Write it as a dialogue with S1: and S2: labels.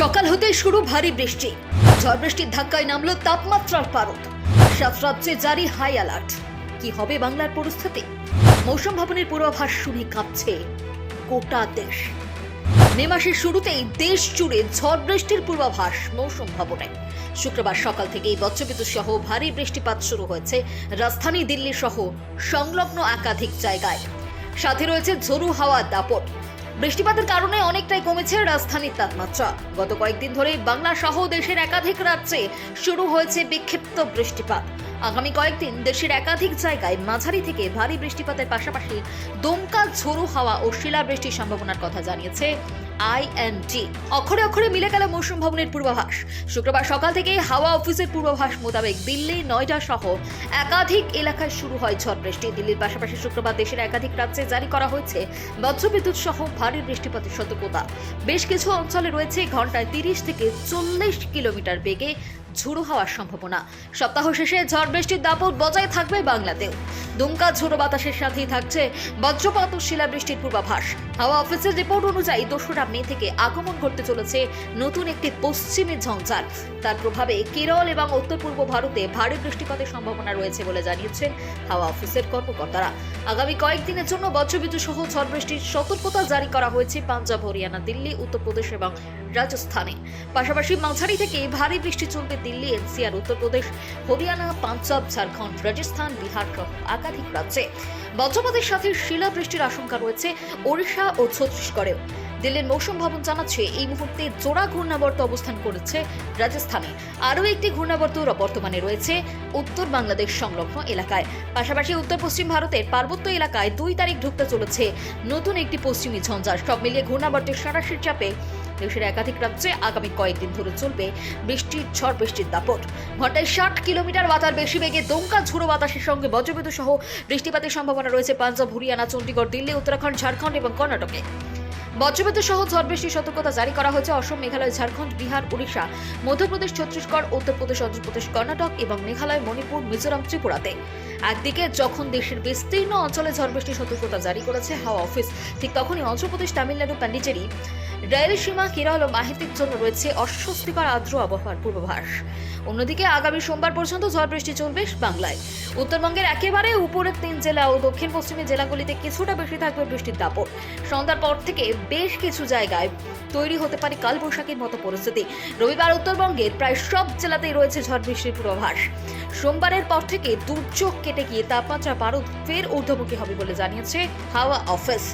S1: সকাল হতেই শুরু ভারী বৃষ্টি। ঝড় বৃষ্টির ধাক্কায় নামলো তাপমাত্রার পারদ। রাজ্যে জারি হাই অ্যালার্ট। কি হবে বাংলার পরিস্থিতি? মৌসুম ভবনের পূর্বাভাস শুনে কাঁপছে গোটা দেশ। মে মাসের শুরুতেই দেশ জুড়ে ঝড় বৃষ্টির পূর্বাভাস মৌসুম ভবনে। শুক্রবার সকাল থেকেই বজ্রবিদ্যুৎ সহ ভারী বৃষ্টিপাত শুরু হয়েছে রাজধানী দিল্লি সহ সংলগ্ন একাধিক জায়গায়। সাথে রয়েছে ঝোড়ু হাওয়া দাপট। বৃষ্টিপাতের কারণে অনেকটাই কমেছে রাজধানীর তাপমাত্রা। গত কয়েকদিন ধরে বাংলা সহ দেশের একাধিক রাজ্যে শুরু হয়েছে বিক্ষিপ্ত বৃষ্টিপাত। আগামী কয়েকদিন দেশের একাধিক জায়গায় মাঝারি থেকে ভারী বৃষ্টিপাতের পাশাপাশি দমকা ঝোড়ো হাওয়া ও শিলাবৃষ্টির সম্ভাবনার কথা জানিয়েছে আইএনডি অক্ষরে অক্ষরে মিলে গেল মৌসুম ভবনের পূর্বাভাস। শুক্রবার সকাল থেকে হাওয়া অফিসের পূর্বাভাস মোতাবেক দিল্লি নয়ডা সহ একাধিক এলাকায় শুরু হয় ঝড় বৃষ্টি। দিল্লির পাশাপাশি শুক্রবার দেশের একাধিক রাজ্যে জারি করা হয়েছে বজ্রবিদ্যুৎ সহ ভারী বৃষ্টিপাতের সতর্কতা। বেশ কিছু অঞ্চলে রয়েছে ঘন্টায় তিরিশ থেকে চল্লিশ কিলোমিটার বেগে ঝোড়ো হওয়ার সম্ভাবনা। সপ্তাহ শেষে ঝড় বৃষ্টির দাপট বজায় থাকবে বাংলাতেও। দুমকা ঝোড়ো বাতাসের সাথেই থাকছে বজ্রপাত ও শিলাবৃষ্টির পূর্বাভাস। হাওয়া অফিসের রিপোর্ট অনুযায়ী দোসরা মে থেকে আগমন ঘটতে চলেছে নতুন একটি পশ্চিমী ঝঞ্ঝার। তার প্রভাবে কেরল এবং উত্তর পূর্ব ভারতে ভারী বৃষ্টিপাতের সম্ভাবনা রয়েছে বলে জানিয়েছেন হাওয়া অফিসের কর্মকর্তারা। আগামী কয়েকদিনের জন্য বজ্রবিদ্যুৎ সহ ঝড় বৃষ্টির সতর্কতা জারি করা হয়েছে পাঞ্জাব, হরিয়ানা, দিল্লি, উত্তরপ্রদেশ এবং রাজস্থানে। পাশাপাশি মাঝারি থেকে ভারী বৃষ্টি চলবে দিল্লি, এনসিআর, উত্তরপ্রদেশ, হরিয়ানা, পাঞ্জাব, ঝাড়খণ্ড, রাজস্থান, বিহার সহ একাধিক রাজ্যে। বজ্রপাতের সাথে শিলাবৃষ্টির আশঙ্কা রয়েছে, ওড়িশা ও ছত্তিশগড়েও। দিল্লির মৌসুম ভবন জানাচ্ছে, এই মুহূর্তে জোড়া ঘূর্ণাবর্ত অবস্থান করেছে রাজস্থানে। আরও একটি ঘূর্ণাবর্ত বর্তমানে রয়েছে উত্তর বাংলাদেশ সংলগ্ন এলাকায়। পাশাপাশি উত্তর পশ্চিম ভারতের পার্বত্য এলাকায় দুই তারিখ ঢুকতে চলেছে নতুন একটি পশ্চিমী ঝঞ্ঝা। সব মিলিয়ে ঘূর্ণাবর্তের সরাসরি চাপে দেশের একাধিক রাজ্যে আগামী কয়েকদিন ধরে চলবে বৃষ্টির ঝড় বৃষ্টির দাপট। ঘন্টায় ষাট কিলোমিটার বাতার বেশি বেগে দমকা ঝোড়ো বাতাসের সঙ্গে বজ্রবিদ্যুৎ সহ বৃষ্টিপাতের সম্ভাবনা রয়েছে পাঞ্জাব, হরিয়ানা, চণ্ডীগড়, দিল্লি, উত্তরাখণ্ড, ঝাড়খণ্ড এবং কর্ণাটকে। বজ্রবিদ্যুৎ সহ ঝড় বৃষ্টির সতর্কতা জারি করা হয়েছে। অসম, মেঘালয়, ঝাড়খণ্ড, বিহার, উড়িষ্যা, মধ্যপ্রদেশ, ছত্তিশগড়, উত্তরপ্রদেশ, অন্ধ্রপ্রদেশ, কর্ণাটক এবং মেঘালয়, মণিপুর, মিজোরাম, ত্রিপুরাতে। একদিকে যখন দেশের বিস্তীর্ণ অঞ্চলে ঝড় বৃষ্টির সতর্কতা জারি করেছে হাওয়া অফিস, ঠিক তখনই অন্ধ্রপ্রদেশ, তামিলনাড়ু পান্ডিচেরি রায়লসীমা কেরল ও মাহিতির জন্য রয়েছে অস্বস্তিকর আর্দ্র আবহাওয়ার পূর্বাভাস। অন্যদিকে আগামী সোমবার পর্যন্ত ঝড় বৃষ্টি চলবে বাংলায়। উত্তরবঙ্গের একেবারে উপরের তিন জেলা ও দক্ষিণ পশ্চিমী জেলাগুলিতে কিছুটা বেশি থাকবে বৃষ্টির দাপট। সন্ধ্যার পর থেকে বেশ কিছু জায়গায় তৈরি হতে পারে কালবৈশাখীর মতো পরিস্থিতি। রবিবার উত্তরবঙ্গের প্রায় সব জেলাতেই রয়েছে ঝড় বৃষ্টির পূর্বাভাস। সোমবারের পর থেকে দুর্যোগ কেটে গিয়ে তাপমাত্রা পারদ ফের ঊর্ধ্বমুখী হবে বলে জানিয়েছে হাওয়া অফিস।